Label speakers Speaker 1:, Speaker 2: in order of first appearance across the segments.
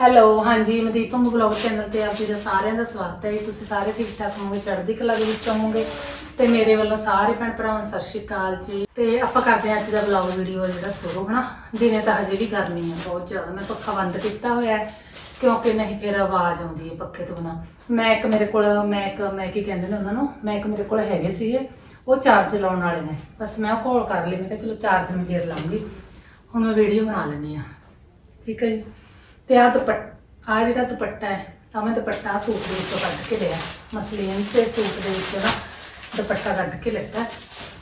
Speaker 1: Hello ਹਾਂਜੀ, Mandeep Bhangu blog channel ਤੇ ਆਪ ਜੀ ਦਾ ਸਾਰਿਆਂ ਦਾ ਸਵਾਗਤ ਹੈ ਜੀ। ਤੁਸੀਂ ਸਾਰੇ ਠੀਕ ਠਾਕ ਹੋਵੋਗੇ? ਚੜ੍ਹਦੀ ਕਲਾ ਦੇ ਵਿੱਚ ਹੋਵੋਗੇ? ਤੇ ਮੇਰੇ ਵੱਲੋਂ ਸਾਰੇ ਭੈਣ ਭਰਾਵਾਂ ਨੂੰ ਸਤਿ ਸ਼੍ਰੀ ਅਕਾਲ ਜੀ। ਤੇ ਆਪਾਂ ਕਰਦੇ ਹਾਂ ਅੱਜ ਦਾ ਬਲੌਗ ਵੀਡੀਓ ਜਿਹੜਾ ਸ਼ੁਰੂ, ਹਨਾ? ਦਿਨੇ ਤਾਂ ਹਜੇ ਵੀ ਗਰਮੀ ਹੈ ਬਹੁਤ ਜ਼ਿਆਦਾ। ਮੈਂ ਪੱਖਾ ਬੰਦ ਕੀਤਾ ਹੋਇਆ ਹੈ, ਕਿਉਂਕਿ ਨਹੀਂ, ਫਿਰ ਆਵਾਜ਼ ਆਉਂਦੀ ਹੈ ਪੱਖੇ ਤੋਂ ਨਾ ਮੈਂ ਇੱਕ ਮੇਰੇ ਕੋਲ, ਮੈਂ ਇੱਕ, ਮੈਂ ਕੀ ਕਹਿੰਦੇ ਨੇ ਉਹਨਾਂ ਨੂੰ? ਮੈਂ ਇੱਕ ਮੇਰੇ ਕੋਲ ਹੈਗੇ ਸੀਗੇ, ਉਹ ਚਾਰਜ ਲਾਉਣ ਵਾਲੇ ਨੇ। ਬਸ ਮੈਂ ਉਹ ਕੋਲ ਕਰ ਲਈ, ਮੈਂ ਕਿਹਾ ਚਲੋ ਚਾਰਜ ਮੈਂ ਫੇਰ ਲਾਉਂਗੀ। ਹੁਣ ਮੈਂ ਵੀਡੀਓ ਬਣਾ ਲੈਂਦੀ ਆ ਠੀਕ ਹੈ ਜੀ? ਤੇ ਆ ਦੁਪੱਟਾ ਆ ਜਿਹੜਾ ਦੁਪੱਟਾ ਹੈ, ਤਾਂ ਮੈਂ ਦੁਪੱਟਾ ਸੂਟ ਦੇ ਵਿੱਚੋਂ ਕੱਢ ਕੇ ਲਿਆ। ਮਸਲੀਨ ਤੇ ਸੂਟ ਦੇ ਵਿੱਚੋਂ ਨਾ ਦੁਪੱਟਾ ਕੱਢ ਕੇ ਲਿੱਤਾ।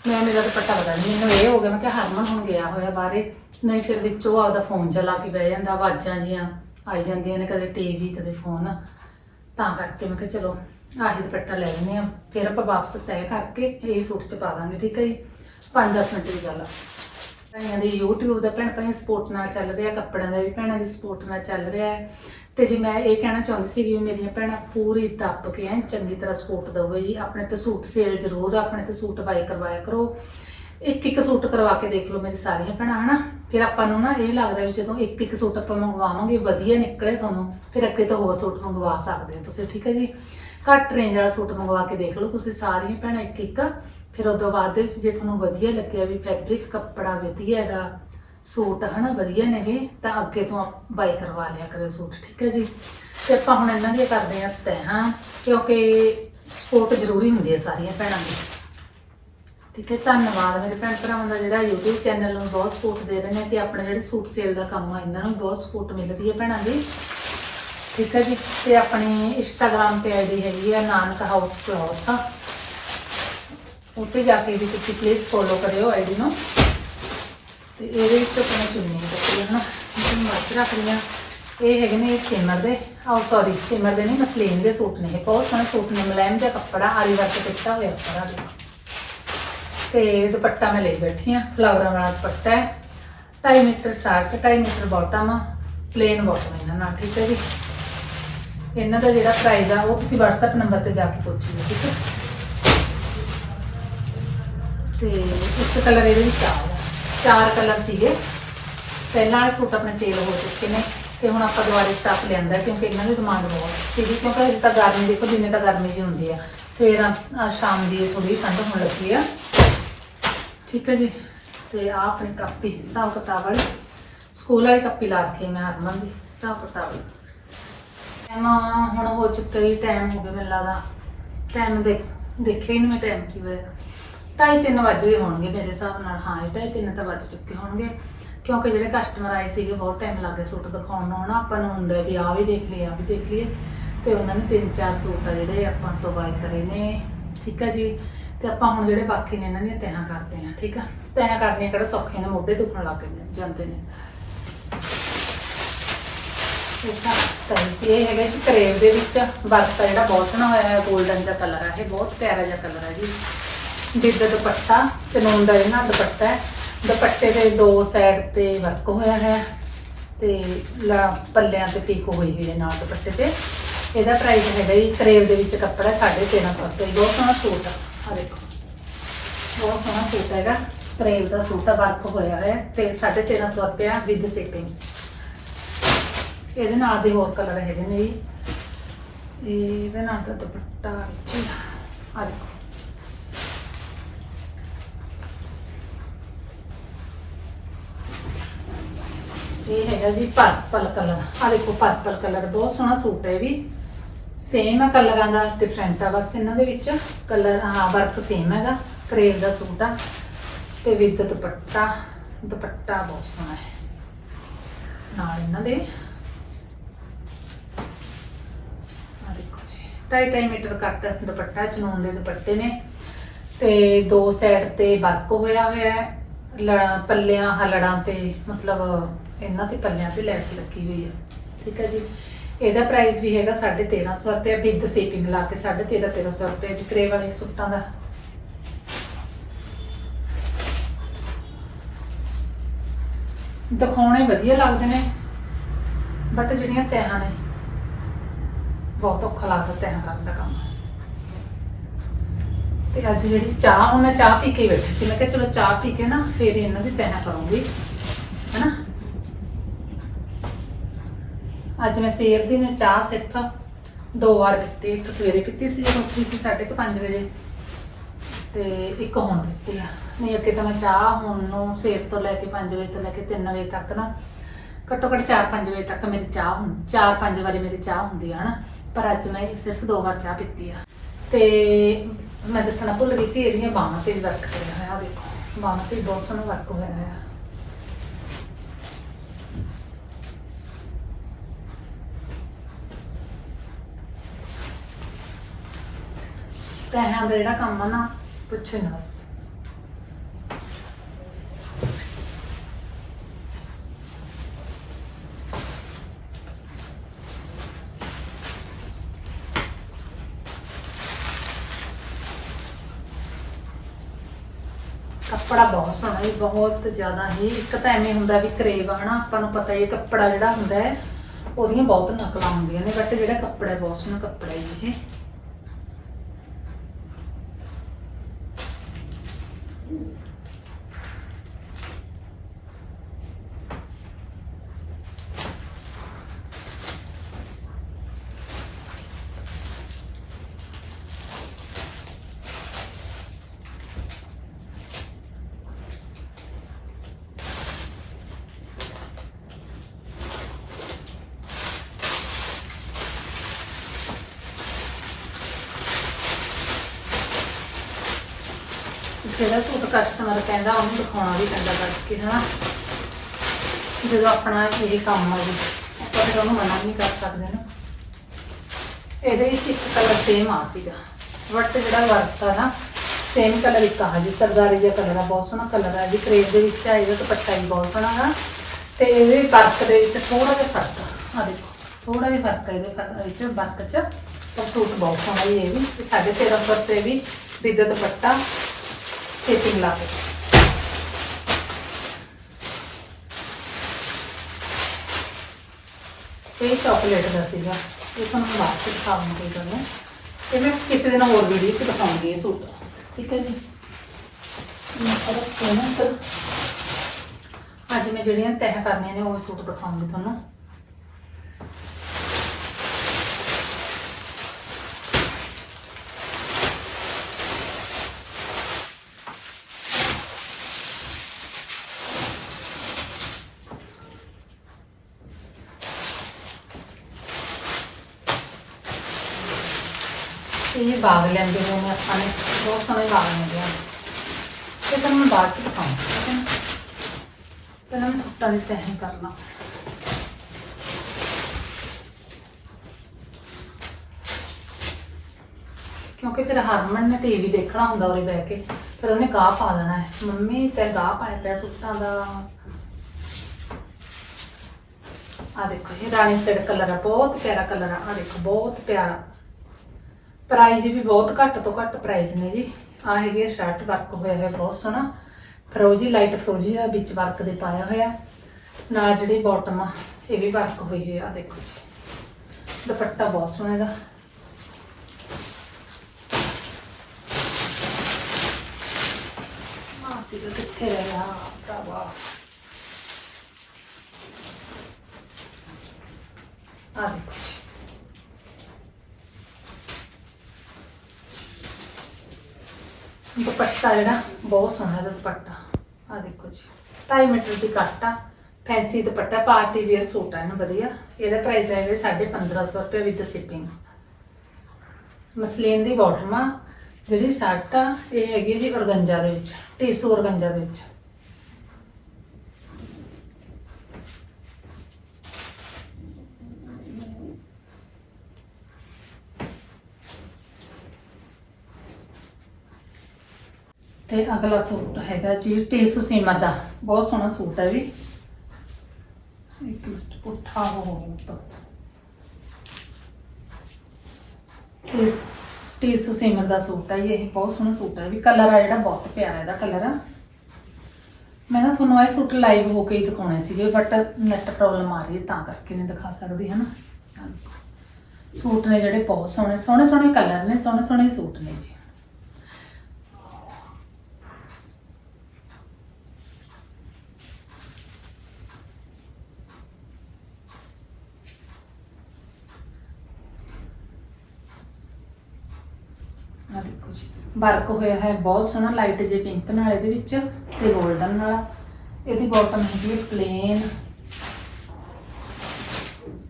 Speaker 1: ਮੈਂ ਮੇਰਾ ਦੁਪੱਟਾ ਪਤਾ ਨਹੀਂ ਮੈਨੂੰ ਇਹ ਹੋ ਗਿਆ, ਮੈਂ ਕਿ ਹਰਮਨ ਹੁਣ ਗਿਆ ਹੋਇਆ ਬਾਹਰੇ। ਨਹੀਂ ਫਿਰ ਵਿੱਚੋਂ ਆਪਦਾ ਫੋਨ ਚਲਾ ਕੇ ਬਹਿ ਜਾਂਦਾ, ਆਵਾਜ਼ਾਂ ਜੀਆਂ ਆਈ ਜਾਂਦੀਆਂ ਨੇ, ਕਦੇ ਟੀਵੀ ਕਦੇ ਫੋਨ ਤਾਂ ਕਰਕੇ ਮੈਂ ਕਿਹਾ ਚਲੋ, ਆਹੀ ਦੁਪੱਟਾ ਲੈ ਲੈਂਦੇ ਆ ਫਿਰ ਆਪਾਂ ਵਾਪਸ ਤੈਅ ਕਰਕੇ ਇਹ ਸੂਟ ਚ ਪਾ ਦਾਂਗੇ, ਠੀਕ ਹੈ ਜੀ? 5-10 ਮਿੰਟ ਦੀ ਗੱਲ ਆ। ਭਾਈਆਂ ਦੀ YouTube ਦਾ ਭੈਣ ਭਾਈ ਸਪੋਰਟ ਨਾਲ ਚੱਲ ਰਿਹਾ, ਕੱਪੜਿਆਂ ਦਾ ਵੀ ਭੈਣਾਂ ਦੀ ਸਪੋਰਟ ਨਾਲ ਚੱਲ ਰਿਹਾ ਹੈ। ਤੇ ਜੀ ਮੈਂ ਇਹ ਕਹਿਣਾ ਚਾਹੁੰਦੀ ਸੀ ਕਿ ਮੇਰੀਆਂ ਭੈਣਾਂ ਪੂਰੀ ਤੱਪ ਕੇ ਐਨ ਚੰਗੀ ਤਰ੍ਹਾਂ ਸਪੋਰਟ ਦਿਓ ਜੀ, ਆਪਣੇ ਤੇ ਸੂਟ ਸੇਲ ਜ਼ਰੂਰ, ਆਪਣੇ ਤੇ ਸੂਟ ਬਾਈ ਕਰਵਾਇਆ ਕਰੋ। ਇੱਕ ਇੱਕ ਸੂਟ ਕਰਵਾ ਕੇ ਦੇਖ ਲਓ ਮੇਰੀ ਸਾਰੀਆਂ ਭੈਣਾਂ, ਹਨਾ? ਫਿਰ ਆਪਾਂ ਨੂੰ ਨਾ ਇਹ ਲੱਗਦਾ ਵੀ ਜਦੋਂ ਇੱਕ ਇੱਕ ਸੂਟ ਆਪਾਂ ਮੰਗਵਾਵਾਂਗੇ, ਵਧੀਆ ਨਿਕਲੇ ਤੁਹਾਨੂੰ, ਫਿਰ ਅੱਗੇ ਤੋਂ ਹੋਰ ਸੂਟ ਮੰਗਵਾ ਸਕਦੇ ਹੋ ਤੁਸੀਂ, ਠੀਕ ਹੈ ਜੀ? ਘੱਟ ਰੇਂਜ ਵਾਲਾ ਸੂਟ ਮੰਗਵਾ ਕੇ ਦੇਖ ਲਓ ਤੁਸੀਂ ਸਾਰੀਆਂ ਭੈਣਾਂ ਇੱਕ ਇੱਕ। ਫਿਰ ਉਦੋਂ ਬਾਅਦ ਦੇ ਵਿੱਚ ਜੇ ਤੁਹਾਨੂੰ ਵਧੀਆ ਲੱਗਿਆ ਵੀ ਫੈਬਰਿਕ ਕੱਪੜਾ ਵਧੀਆ ਹੈਗਾ, ਸੂਟ ਹਨਾ ਵਧੀਆ ਨੇਗੇ ਤਾਂ ਅੱਗੇ ਤੋਂ ਬਾਈ ਕਰਵਾ ਲਿਆ ਕਰਿਓ ਸੂਟ, ਠੀਕ ਹੈ ਜੀ? ਤੇ ਆਪਾਂ ਹੁਣ ਇਹਨਾਂ ਦੀਆਂ ਕਰਦੇ ਆ ਤੈਹਾਂ ਕਿਉਂਕਿ ਸਪੋਰਟ ਜ਼ਰੂਰੀ ਹੁੰਦੀ ਹੈ ਸਾਰੀਆਂ ਭੈਣਾਂ ਦੀ। ਠੀਕ ਹੈ, ਧੰਨਵਾਦ ਮੇਰੇ ਭੈਣ ਭਰਾਵਾਂ ਦਾ ਜਿਹੜਾ YouTube ਚੈਨਲ ਨੂੰ ਬਹੁਤ ਸਪੋਰਟ ਦੇ ਰਹੇ ਨੇ ਤੇ ਆਪਣੇ ਜਿਹੜੇ ਸੂਟ ਸੇਲ ਦਾ ਕੰਮ ਆ, ਇਹਨਾਂ ਨੂੰ ਬਹੁਤ ਸਪੋਰਟ ਮਿਲ ਰਹੀ ਹੈ ਭੈਣਾਂ ਦੀ। ਠੀਕ ਹੈ ਜੀ, ਤੇ ਆਪਣੀ ਇੰਸਟਾਗ੍ਰam ਤੇ ਆਈਡੀ ਹੈਗੀ ਆ ਨਾਨਕ ਹਾਊਸ ਕਲੌਥ ਉੱਤੇ ਜਾ ਕੇ ਵੀ ਤੁਸੀਂ ਪਲੀਜ਼ ਫੋਲੋ ਕਰਿਓ ਆਈਡੀ ਨੂੰ। ਤੇ ਇਹਦੇ ਵਿੱਚ ਆਪਣਾ ਚੁੰਨੀ ਕੱਟੀ ਹੈ ਨਾ ਮੈਂ ਮੱਚ ਰੱਖ ਲਿਆ ਇਹ ਹੈਗੇ ਨੇ ਸਿਮਰ ਦੇ। ਆਹ ਸੌਰੀ ਸਿਮਰ ਦੇ ਨਹੀਂ, ਮਸਲੀਨ ਦੇ ਸੂਟ ਨੇ। ਇਹ ਬਹੁਤ ਸੋਹਣੇ ਸੂਟ ਨੇ ਮੁਲਾਇਮ ਜਿਹਾ ਕੱਪੜਾ, ਆਰੀ ਵਰਕ ਕੀਤਾ ਹੋਇਆ ਸਾਰਾ ਵੀ। ਤੇ ਦੁਪੱਟਾ ਮੈਂ ਲਈ ਬੈਠੀ ਆ, ਫਲਾਵਰਾਂ ਵਾਲਾ ਦੁਪੱਟਾ ਹੈ। 2.5 ਮੀਟਰ ਸ਼ਰਟ 2.5 ਮੀਟਰ ਬਾਟਮ ਆ ਪਲੇਨ ਬਾਟਮ ਇਹਨਾਂ ਨਾਲ, ਠੀਕ ਹੈ ਜੀ। ਇਹਨਾਂ ਦਾ ਜਿਹੜਾ ਪ੍ਰਾਈਸ ਆ, ਉਹ ਤੁਸੀਂ WhatsApp ਨੰਬਰ ਤੇ ਜਾ ਕੇ ਪੁੱਛ ਪੁੱਛਿਓ ਠੀਕ ਹੈ। ਤੇ ਇੱਕ ਕਲਰ ਇਹਦੇ ਵਿੱਚ ਆ ਗਿਆ। ਚਾਰ ਕਲਰ ਸੀਗੇ। ਪਹਿਲਾਂ ਵਾਲੇ ਸੂਟ ਆਪਣੇ ਸੇਲ ਹੋ ਚੁੱਕੇ ਨੇ ਤੇ ਹੁਣ ਆਪਾਂ ਦੁਬਾਰੇ ਸਟਾਕ ਲਿਆਂਦਾ ਕਿਉਂਕਿ ਇਹਨਾਂ ਦੀ ਡਿਮਾਂਡ ਬਹੁਤ ਸੀਗੀ ਕਿਉਂਕਿ ਅਜੇ ਤਾਂ ਗਰਮੀ ਦੇਖੋ, ਦਿਨੇ ਤਾਂ ਗਰਮੀ ਜੀ ਹੁੰਦੀ ਆ। ਸਵੇਰਾਂ ਸ਼ਾਮ ਦੀ ਥੋੜੀ ਠੰਡ ਹੋਣ ਲੱਗੀ ਆ। ਠੀਕ ਹੈ ਜੀ। ਤੇ ਆ ਆਪਣੀ ਕਾਪੀ, ਹਿਸਾਬ ਕਿਤਾਬ ਵਾਲੀ। ਸਕੂਲ ਵਾਲੀ ਕਾਪੀ ਲਾ ਰੱਖੀ ਮੈਂ ਹਰਮਨ ਦੀ, ਹਿਸਾਬ ਕਿਤਾਬ ਵਾਲੀ। ਟਾਈਮ ਹੁਣ ਹੋ ਚੁੱਕਾ ਹੀ ਟਾਈਮ ਹੋ ਗਿਆ ਮੈਨੂੰ ਲੱਗਦਾ। ਟਾਈਮ ਦੇ, ਦੇਖਿਆ ਹੀ ਨਹੀਂ ਮੈਂ ਟਾਈਮ ਕੀ ਹੋਇਆ। ਢਾਈ ਤਿੰਨ ਵੱਜ ਗਏ ਹੋਣਗੇ ਮੇਰੇ ਹਿਸਾਬ ਨਾਲ। ਹਾਂ, ਇਹ ਢਾਈ ਤਿੰਨ ਤਾਂ ਵੱਜ ਚੁੱਕੇ ਹੋਣਗੇ। ਕਿਉਂਕਿ ਜਿਹੜੇ ਕਸਟਮਰ ਆਏ ਸੀਗੇ, ਬਹੁਤ ਟਾਈਮ ਲੱਗ ਗਿਆ ਸੂਟ ਦਿਖਾਉਣ ਨੂੰ। ਹਨਾ ਆਪਾਂ ਨੂੰ ਹੁੰਦਾ ਵੀ ਆਹ ਵੀ ਦੇਖ ਲਈਏ, ਆਹ ਵੀ ਦੇਖ ਲਈਏ। ਤੇ ਉਹਨਾਂ ਨੇ ਤਿੰਨ ਚਾਰ ਸੂਟ ਆ ਜਿਹੜੇ ਆਪਾਂ ਤੋਂ ਬਾਈ ਕਰੇ ਨੇ। ਠੀਕ ਆ ਜੀ? ਤੇ ਆਪਾਂ ਹੁਣ ਜਿਹੜੇ ਬਾਕੀ ਨੇ, ਇਹਨਾਂ ਦੀਆਂ ਤਹਾਂ ਕਰਦੇ ਆ ਠੀਕ ਆ? ਤਹਾਂ ਕਰਨੀਆਂ ਕਿਹੜਾ ਸੌਖੇ ਨੇ, ਮੋਢੇ ਦੁਖਣ ਲੱਗ ਜਾਂਦੇ ਨੇ। ਇਹ ਤਾਂ ਸਹੀ ਇਹ ਹੈਗਾ ਜੀ, ਕਰੇਵ ਦੇ ਵਿੱਚ ਵਰਕ ਆ ਜਿਹੜਾ ਬਹੁਤ ਸੋਹਣਾ ਹੋਇਆ ਹੈ 골ਡਨ ਜਿਹਾ ਕਲਰ ਹੈ ਇਹ ਬਹੁਤ ਪਿਆਰਾ ਜਿਹਾ ਕਲਰ ਹੈ ਜੀ। ਜਿੱਦ ਦੁਪੱਟਾ ਚਨੂਨ ਦਾ ਇਹਨਾਂ ਦੁਪੱਟਾ ਹੈ। ਦੁਪੱਟੇ ਦੇ ਦੋ ਸਾਈਡ ਤੇ ਵਰਕ ਹੋਇਆ ਹੈ ਤੇ ਲਾ ਪੱਲਿਆਂ ਤੇ ਪੀਕੋ ਹੋਈ ਹੋਈ ਹੈ ਨਾਲ ਦੁਪੱਟੇ ਤੇ। ਇਹਦਾ ਪ੍ਰਾਈਸ ਹੈਗਾ ਜੀ, ਕਰੇਵ ਦੇ ਵਿੱਚ ਕੱਪੜਾ 1350 ਰੁਪਏ। ਬਹੁਤ ਸੋਹਣਾ ਸੂਟ ਆ। ਆ ਦੇਖੋ। ਬਹੁਤ ਸੋਹਣਾ ਸੂਟ ਹੈਗਾ। ਕਰੇਵ ਦਾ ਸੂਟ ਆ ਵਰਕ ਹੋਇਆ ਹੈ ਤੇ 1350 ਰੁਪਏ ਵਿਦ ਸ਼ਿਪਿੰਗ ਇਹਦੇ ਨਾਲ ਦੇ ਹੋਰ ਕਲਰ ਹੈਗੇ ਨੇ ਜੀ। ਇਹਦੇ ਨਾਲ ਦਾ ਦੁਪੱਟਾ ਜੀ ਆ। ਦੇਖੋ। ਇਹ ਹੈਗਾ ਜੀ ਪਰਪਲ ਕਲਰ ਆ ਦੇਖੋ ਪਰਪਲ ਕਲਰ ਬਹੁਤ ਸੋਹਣਾ ਸੂਟ ਹੈ ਇਹ ਵੀ। ਸੇਮ ਹੈ ਕਲਰਾਂ ਦਾ ਡਿਫਰੈਂਟ ਆ ਬਸ ਇਹਨਾਂ ਦੇ ਵਿੱਚ। ਕਲਰ ਹਾਂ ਵਰਕ ਸੇਮ ਹੈਗਾ, ਕਰੇਵ ਦਾ ਸੂਟ ਆ। ਤੇ ਵਿਦ ਦੁਪੱਟਾ ਦੁਪੱਟਾ ਬਹੁਤ ਸੋਹਣਾ ਹੈ। ਨਾਲ ਇਹਨਾਂ ਦੇ। ਆ ਦੇਖੋ ਜੀ, ਢਾਈ ਢਾਈ ਮੀਟਰ ਕੱਟ ਦੁਪੱਟਾ ਚਨੂਨ ਦੇ ਦੁਪੱਟੇ ਨੇ। ਤੇ ਦੋ ਸਾਈਡ ਤੇ ਵਰਕ ਹੋਇਆ ਹੋਇਆ ਹੈ। ਪੱਲਿਆਂ, ਹਲੜਾਂ ਤੇ ਮਤਲਬ ਇਹਨਾਂ ਤੇ ਪੱਲਿਆਂ ਤੇ ਲੈਸ ਲੱਗੀ ਹੋਈ ਹੈ ਠੀਕ ਹੈ ਜੀ? ਇਹਦਾ ਪ੍ਰਾਈਸ ਵੀ ਹੈਗਾ 1350 ਰੁਪਏ ਵਿਦ ਸ਼ਿਪਿੰਗ ਲਾ ਕੇ 1350 1300 ਰੁਪਏ ਜੀ ਕਰੇ ਵਾਲੇ ਸੂਟਾਂ ਦਾ। ਦਿਖਾਉਣੇ ਵਧੀਆ ਲੱਗਦੇ ਨੇ ਬਟ ਜਿਹੜੀਆਂ ਤਹਾਂ ਨੇ, ਬਹੁਤ ਔਖਾ ਲੱਗਦਾ ਤਹਾਂ ਕਰਨ ਦਾ ਕੰਮ। ਤੇ ਅੱਜ ਜਿਹੜੀ ਚਾਹ, ਉਹ ਮੈਂ ਚਾਹ ਪੀ ਕੇ ਬੈਠੀ ਸੀ। ਮੈਂ ਕਿਹਾ ਚਲੋ ਚਾਹ ਪੀ ਕੇ ਨਾ, ਫਿਰ ਇਹਨਾਂ ਦੀ ਤਹਾਂ ਕਰੂੰਗੀ ਹੈਨਾ ਅੱਜ ਮੈਂ ਸਵੇਰ ਦੀ ਨੇ ਚਾਹ ਸਿਰਫ ਦੋ ਵਾਰ ਪੀਤੀ, ਇੱਕ ਸਵੇਰੇ ਪੀਤੀ ਸੀ, ਜਦੋਂ ਉੱਠੀ ਸੀ 5:30 ਵਜੇ। ਤੇ ਇੱਕ ਹੁਣ ਪੀਤੀ ਆ। ਨਹੀਂ, ਅੱਗੇ ਤਾਂ ਮੈਂ ਚਾਹ ਹੁਣ ਨੂੰ ਸਵੇਰ ਤੋਂ ਲੈ ਕੇ 5 ਵਜੇ ਤੋਂ ਲੈ ਕੇ 3 ਵਜੇ ਤੱਕ ਨਾ, ਘੱਟੋ ਘੱਟ 4-5 ਵਜੇ ਤੱਕ ਮੇਰੀ ਚਾਹ ਹੁੰਦੀ 4-5 ਵਾਰੀ ਮੇਰੀ ਚਾਹ ਹੁੰਦੀ ਆ ਹਨਾ ਪਰ ਅੱਜ ਮੈਂ ਸਿਰਫ ਦੋ ਵਾਰ ਚਾਹ ਪੀਤੀ ਆ। ਤੇ ਮੈਂ ਦੱਸਣਾ ਭੁੱਲ ਗਈ ਸੀ, ਇਹਦੀਆਂ ਬਾਹਾਂ ਤੇ ਵਰਕ ਕਰਿਆ ਹੋਇਆ ਦੇਖੋ। ਬਾਹਾਂ ਤੇ ਬਹੁਤ ਸੋਹਣਾ ਵਰਕ ਹੋਇਆ ਹੋਇਆ। ਤਹਾਂ ਦਾ ਜਿਹੜਾ ਕੰਮ ਆ ਨਾ, ਪੁੱਛੋ ਨਾ ਬਸ। ਕੱਪੜਾ ਬਹੁਤ ਸੋਹਣਾ ਹੈ ਬਹੁਤ ਜ਼ਿਆਦਾ ਹੀ, ਇੱਕ ਤਾਂ ਐਵੇਂ ਹੁੰਦਾ ਵੀ ਕਰੇਵ ਆ, ਹਨਾ, ਆਪਾਂ ਨੂੰ ਪਤਾ ਹੀ ਕੱਪੜਾ ਜਿਹੜਾ ਹੁੰਦਾ ਹੈ, ਉਹਦੀਆਂ ਬਹੁਤ ਨਕਲਾਂ ਹੁੰਦੀਆਂ ਨੇ ਬਟ ਜਿਹੜਾ ਕੱਪੜਾ ਬਹੁਤ ਸੋਹਣਾ ਕੱਪੜਾ ਹੈ ਇਹ। ਜਿਹੜਾ ਸੂਟ ਕਸਟਮਰ ਕਹਿੰਦਾ, ਉਹਨੂੰ ਦਿਖਾਉਣਾ ਵੀ ਪੈਂਦਾ ਕੱਢ ਕੇ ਹਨਾ? ਜਦੋਂ ਆਪਣਾ ਇਹ ਕੰਮ ਆ ਜੀ, ਆਪਾਂ ਫਿਰ ਉਹਨੂੰ ਮਨਾ ਨਹੀਂ ਕਰ ਸਕਦੇ ਨਾ। ਇਹਦੇ ਵਿੱਚ ਇੱਕ ਕਲਰ ਸੇਮ ਆ ਸੀਗਾ। ਵਰਤ ਜਿਹੜਾ ਵਰਕ ਆ ਨਾ ਸੇਮ ਕਲਰ ਇੱਕ ਆ ਜੀ, ਸਰਦਾਰੀ ਜਿਹਾ ਕਲਰ ਆ, ਬਹੁਤ ਸੋਹਣਾ ਕਲਰ ਆ ਜੀ ਕਰੇਪ ਦੇ ਵਿੱਚ ਆ, ਇਹਦਾ ਦੁਪੱਟਾ ਵੀ ਬਹੁਤ ਸੋਹਣਾ ਹੈ ਤੇ ਇਹਦੇ ਵਰਕ ਦੇ ਵਿੱਚ ਥੋੜਾ ਜਿਹਾ ਫ਼ਰਕ ਆ। ਆਹ ਦੇਖੋ ਥੋੜਾ ਜਿਹਾ ਫ਼ਰਕ ਇਹਦੇ ਫਰ- ਵਿੱਚ ਵਰਕ 'ਚ। ਪਰ ਸੂਟ ਬਹੁਤ ਸੋਹਣਾ ਹੀ ਇਹ ਵੀ, ਤੇ 1350 ਰੁਪਏ ਵੀ ਵਿਦ ਦੁਪੱਟਾ। ਸੇਟਿੰਗ ਲਾ ਕੇ। ਇਹ ਚਾਕਲੇਟ ਦਾ ਸੀਗਾ। ਇਹ ਤੁਹਾਨੂੰ ਮੈਂ ਬਾਅਦ ਚ ਦਿਖਾਉਂਗੀ ਤੁਹਾਨੂੰ। ਤੇ ਮੈਂ ਕਿਸੇ ਦਿਨ ਹੋਰ ਵੀਡੀਓ 'ਚ ਦਿਖਾਉਂਗੀ ਇਹ ਸੂਟ। ਠੀਕ ਹੈ ਜੀ? ਅੱਜ ਮੈਂ ਜਿਹੜੀਆਂ ਤੈਅ ਕਰਨੀਆਂ ਨੇ ਉਹ ਸੂਟ ਦਿਖਾਉਂਗੀ ਤੁਹਾਨੂੰ। ਬਾਗ ਲੈਂਦੇ ਹੋਏ ਨੇ ਆਪਾਂ ਨੇ ਬਹੁਤ ਸੋਹਣੇ ਬਾਗ ਲੈਂਦੇ ਆ ਤੇ ਤੁਹਾਨੂੰ ਮੈਂ ਬਾਅਦ ਚ ਦਿਖਾਉਂਗੀ ਪਹਿਲਾਂ ਮੈਂ ਸੁੱਟਾਂ ਦੀ ਤੈਅ ਕਰਨਾ। ਕਿਉਂਕਿ ਫਿਰ ਹਰਮਨ ਨੇ ਟੀਵੀ ਦੇਖਣਾ ਹੁੰਦਾ ਉਰੇ ਬਹਿ ਕੇ, ਫਿਰ ਉਹਨੇ ਗਾਹ ਪਾ ਦੇਣਾ ਹੈ। ਮੰਮੀ ਤੇ ਗਾਹ ਪਾਇਆ ਪਿਆ ਸੁੱਟਾਂ ਦਾ। ਆ ਦੇਖੋ ਇਹ ਰਾਣੀ ਸੇਡ ਕਲਰ ਆ, ਬਹੁਤ ਪਿਆਰਾ ਕਲਰ ਆ ਆ ਦੇਖੋ, ਬਹੁਤ ਪਿਆਰਾ। ਪ੍ਰਾਈਜ਼ ਵੀ ਬਹੁਤ ਘੱਟ ਤੋਂ ਘੱਟ ਪ੍ਰਾਈਜ਼ ਨੇ ਜੀ। ਆ ਹੈਗੀ ਆ ਸ਼ਰਟ ਵਰਕ ਹੋਇਆ ਹੋਇਆ, ਬਹੁਤ ਸੋਹਣਾ। ਫਰੋਜੀ ਲਾਈਟ ਫਰੋਜੀ ਦਾ ਵਿੱਚ ਵਰਕ ਦੇ ਪਾਇਆ ਹੋਇਆ। ਨਾਲ ਜਿਹੜੀ ਬਾਟਮ ਆ, ਇਹ ਵੀ ਵਰਕ ਹੋਈ ਹੋਈ ਆ, ਆਹ ਦੇਖੋ ਜੀ। ਦੁਪੱਟਾ ਬਹੁਤ ਸੋਹਣਾ ਇਹਦਾ। ਆ ਸੀਗਾ ਕਿੱਥੇ ਰਹਿ ਭਰਾਵਾ। ਆ ਦੇਖੋ ਦੁਪੱਟਾ ਜਿਹੜਾ ਬਹੁਤ ਸੋਹਣਾ ਇਹਦਾ ਦੁਪੱਟਾ। ਆ ਦੇਖੋ ਜੀ। 2.5 ਮੀਟਰ ਦੀ ਕੱਟ ਆ। Fancy dupatta, party wear suit ਆ ਨਾ ਵਧੀਆ। ਇਹਦਾ ਪ੍ਰਾਈਸ ਹੈ ਇਹਦੇ 1550 ਰੁਪਏ ਵਿਦ ਸ਼ਿਪਿੰਗ ਮਸਲੀਨ ਦੀ ਬਾਟਮ ਆ। ਜਿਹੜੀ ਸੱਟ ਆ, ਇਹ ਹੈਗੀ ਜੀ ਔਰਗੰਜਾ ਦੇ ਵਿੱਚ ਟੀਸੂ ਔਰਗੰਜਾ ਦੇ ਵਿੱਚ। ਤੇ ਅਗਲਾ ਸੂਟ ਹੈਗਾ ਜੀ, ਟੀਸੂ ਸੀਮਰ ਦਾ। ਬਹੁਤ ਸੋਹਣਾ ਸੂਟ ਹੈ ਵੀ। ਇੱਕ ਮਿੰਟ, ਪੁੱਠਾ ਹੋ ਤਾਂ ਟੀਸ, ਟੀਸੂ ਸੀਮਰ ਦਾ ਸੂਟ ਹੈ ਇਹ ਬਹੁਤ ਸੋਹਣਾ ਸੂਟ ਹੈ ਵੀ। ਕਲਰ ਆ ਜਿਹੜਾ, ਬਹੁਤ ਪਿਆਰਾ ਇਹਦਾ ਕਲਰ ਆ। ਮੈਂ ਨਾ ਤੁਹਾਨੂੰ ਇਹ ਸੂਟ ਲਾਈਵ ਹੋ ਕੇ ਹੀ ਦਿਖਾਉਣੇ ਸੀਗੇ ਬਟ ਨੈਟ ਪ੍ਰੋਬਲਮ ਆ ਰਹੀ ਹੈ, ਤਾਂ ਕਰਕੇ ਨਹੀਂ ਦਿਖਾ ਸਕਦੀ, ਹਨਾ? ਸੂਟ ਨੇ ਜਿਹੜੇ ਬਹੁਤ ਸੋਹਣੇ ਸੋਹਣੇ ਸੋਹਣੇ ਕਲਰ ਨੇ ਸੋਹਣੇ ਸੋਹਣੇ ਸੂਟ ਨੇ ਜੀ। ਜੀ ਵਰਕ ਹੋਇਆ ਹੈ ਬਹੁਤ ਸੋਹਣਾ ਲਾਈਟ ਜੇ ਪਿੰਕ ਨਾਲ ਇਹਦੇ ਵਿੱਚ ਤੇ 골ਡਨ ਨਾਲ। ਇਹਦੀ ਬਾਟਮ ਹੈਗੀ ਹੈ ਪਲੇਨ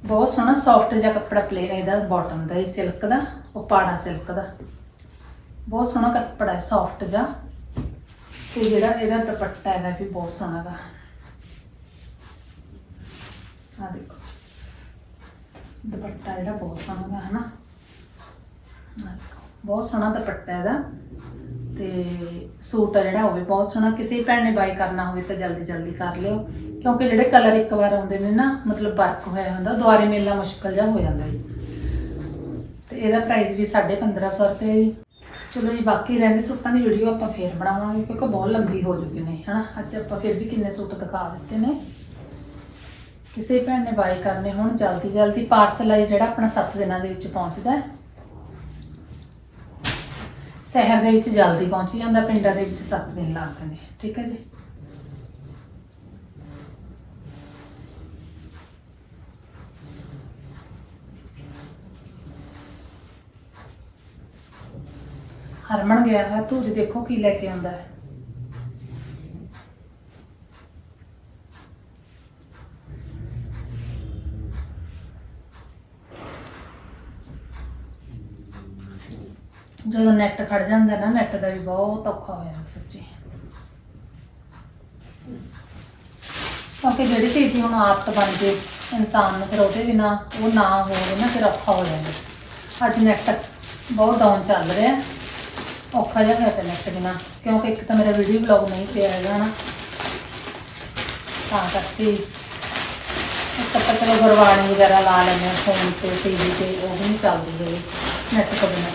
Speaker 1: ਬਹੁਤ ਸੋਹਣਾ ਸੌਫਟ ਜਿਹਾ ਕੱਪੜਾ ਪਲੇਨ ਇਹਦਾ ਬਾਟਮ ਦਾ ਇਹ ਸਿਲਕ ਦਾ ਉਹ ਪਾੜਾ ਸਿਲਕ ਦਾ। ਬਹੁਤ ਸੋਹਣਾ ਕੱਪੜਾ ਹੈ ਸੌਫਟ ਜਿਹਾ। ਤੇ ਜਿਹੜਾ ਇਹਦਾ ਦੁਪੱਟਾ ਹੈਗਾ ਵੀ ਬਹੁਤ ਸੋਹਣਾ ਦਾ ਆ ਦੇਖੋ। ਦੁਪੱਟਾ ਜਿਹੜਾ ਬਹੁਤ ਸੋਹਣਾ ਦਾ ਹਨਾ? ਆਹ ਦੇਖੋ, ਬਹੁਤ ਸੋਹਣਾ ਦੁਪੱਟਾ ਇਹਦਾ। ਤੇ ਸੂਟ ਆ ਜਿਹੜਾ, ਉਹ ਵੀ ਬਹੁਤ ਸੋਹਣਾ। ਕਿਸੇ ਭੈਣ ਨੇ ਬਾਈ ਕਰਨਾ ਹੋਵੇ ਤਾਂ ਜਲਦੀ ਜਲਦੀ ਕਰ ਲਿਓ। ਕਿਉਂਕਿ ਜਿਹੜੇ ਕਲਰ ਇੱਕ ਵਾਰ ਆਉਂਦੇ ਨੇ ਨਾ, ਮਤਲਬ ਵਰਕ ਹੋਇਆ ਹੁੰਦਾ, ਦੁਬਾਰੇ ਮਿਲਣਾ ਮੁਸ਼ਕਲ ਜਿਹਾ ਹੋ ਜਾਂਦਾ ਜੀ। ਤੇ ਇਹਦਾ ਪ੍ਰਾਈਸ ਵੀ 1550 ਰੁਪਏ ਜੀ। ਚਲੋ ਜੀ, ਬਾਕੀ ਰਹਿੰਦੇ ਸੂਟਾਂ ਦੀ ਵੀਡੀਓ ਆਪਾਂ ਫੇਰ ਬਣਾਵਾਂਗੇ, ਕਿਉਂਕਿ ਬਹੁਤ ਲੰਬੀ ਹੋ ਚੁੱਕੀ ਨੇ, ਹਨਾ? ਅੱਜ ਆਪਾਂ ਫਿਰ ਵੀ ਕਿੰਨੇ ਸੂਟ ਦਿਖਾ ਦਿੱਤੇ ਨੇ। ਕਿਸੇ ਭੈਣ ਨੇ ਬਾਈ ਕਰਨੇ ਹੁਣ, ਜਲਦੀ ਜਲਦੀ ਪਾਰਸਲ ਹੈ ਜਿਹੜਾ ਆਪਣਾ 7 ਦਿਨਾਂ ਦੇ ਵਿੱਚ ਪਹੁੰਚਦਾ ਹੈ। ਸ਼ਹਿਰ ਦੇ ਵਿੱਚ ਜਲਦੀ ਪਹੁੰਚ ਜਾਂਦਾ, ਪਿੰਡਾਂ ਦੇ ਵਿੱਚ 7 ਦਿਨ ਲੱਗਦੇ ਨੇ ਠੀਕ ਹੈ ਜੀ? ਹਰਮਨ ਗਿਆ ਹੈ ਤੂੰ ਦੇਖੋ ਕੀ ਲੈ ਕੇ ਆਉਂਦਾ ਹੈ। ਜਦੋਂ ਨੈਟ ਖੜ ਜਾਂਦਾ ਨਾ ਨੈਟ ਦਾ ਵੀ ਬਹੁਤ ਔਖਾ ਹੋ ਜਾਂਦਾ ਸੱਚੀ। ਕਿਉਂਕਿ ਜਿਹੜੀ ਚੀਜ਼ ਦੀ ਹੁਣ ਆਦਤ ਬਣ ਜੇ ਇਨਸਾਨ ਨੂੰ, ਫਿਰ ਉਹਦੇ ਬਿਨਾ ਉਹ ਨਾ ਹੋਵੇ ਨਾ, ਫਿਰ ਔਖਾ ਹੋ ਜਾਂਦਾ। ਅੱਜ ਨੈਟ ਬਹੁਤ ਡਾਊਨ ਚੱਲ ਰਿਹਾ। ਔਖਾ ਜਿਹਾ ਹੋਇਆ ਪਿਆ ਨੈਟ ਬਿਨਾ। ਕਿਉਂਕਿ ਇੱਕ ਤਾਂ ਮੇਰਾ ਵੀਡੀਓ ਬਲੌਗ ਨਹੀਂ ਪਿਆ ਹੈਗਾ ਨਾ। ਤਾਂ ਕਰਕੇ ਇੱਕ ਤਾਂ ਚਲੋ ਗੁਰਬਾਣੀ ਵਗੈਰਾ ਲਾ ਲੈਂਦੇ ਹਾਂ ਫੋਨ ਤੇ ਟੀਵੀ ਤੇ, ਉਹ ਵੀ ਨਹੀਂ ਚੱਲਦੀ ਹੈਗੀ। ਨੈਟ ਤੋਂ ਬਿਨਾਂ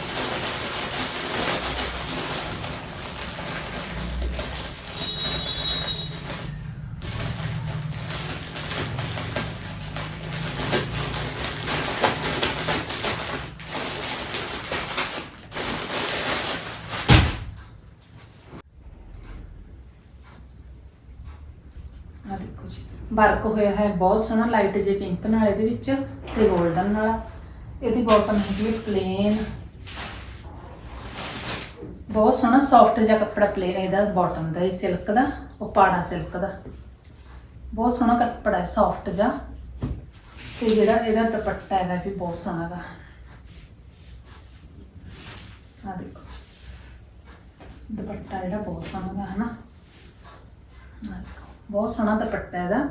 Speaker 1: ਆ ਦੇਖੋ ਜੀ ਵਰਕ ਹੋਇਆ ਹੈ, ਬਹੁਤ ਸੋਹਣਾ ਲਾਈਟ ਜੇ ਪਿੰਕ ਨਾਲ ਇਹਦੇ ਵਿੱਚ ਤੇ 골ਡਨ ਨਾਲ। ਇਹਦੀ ਬਾਟਮ ਹੈਗੀ ਪਲੇਨ ਬਹੁਤ ਸੋਹਣਾ ਸੌਫਟ ਜਿਹਾ ਕੱਪੜਾ ਪਲੇਨ ਇਹਦਾ ਬਾਟਮ ਦਾ, ਇਹ ਸਿਲਕ ਦਾ, ਉਹ ਪਾੜਾ ਸਿਲਕ ਦਾ। ਬਹੁਤ ਸੋਹਣਾ ਕੱਪੜਾ ਹੈ ਸੌਫਟ ਜਿਹਾ। ਤੇ ਜਿਹੜਾ ਇਹਦਾ ਦੁਪੱਟਾ ਹੈਗਾ ਵੀ ਬਹੁਤ ਸੋਹਣਾ ਦਾ ਆ ਦੇਖੋ। ਦੁਪੱਟਾ ਜਿਹੜਾ ਬਹੁਤ ਸੋਹਣਾ ਦਾ ਹਨਾ? ਬਹੁਤ ਸੋਹਣਾ ਦੁਪੱਟਾ ਇਹਦਾ।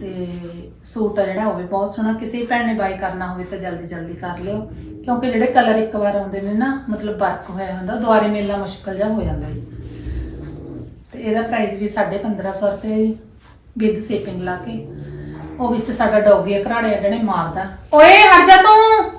Speaker 1: ਤੇ ਸੂਟ ਆ ਜਿਹੜਾ, ਉਹ ਬਹੁਤ ਸੋਹਣਾ। ਕਿਸੇ ਭੈਣ ਨੇ ਬਾਈ ਕਰਨਾ ਹੋਵੇ ਤਾਂ ਜਲਦੀ ਜਲਦੀ ਕਰ ਲਿਓ। ਕਿਉਂਕਿ ਜਿਹੜੇ ਕਲਰ ਇੱਕ ਵਾਰ ਆਉਂਦੇ ਨੇ ਨਾ, ਮਤਲਬ ਵਰਕ ਹੋਇਆ ਹੁੰਦਾ, ਦੁਬਾਰੇ ਮਿਲਣਾ ਮੁਸ਼ਕਲ ਜਿਹਾ ਹੋ ਜਾਂਦਾ ਜੀ। ਤੇ ਇਹਦਾ ਪ੍ਰਾਈਸ ਵੀ 1550 ਰੁਪਏ ਜੀ ਵਿਦ ਸ਼ਿਪਿੰਗ ਲਾ ਕੇ। ਉਹ ਵਿੱਚ ਸਾਡਾ ਡੌਗੀ ਘਰਾੜੇ ਅੱਡਣੇ ਮਾਰਦਾ। ਓਏ, ਹਟ ਜਾ ਤੂੰ!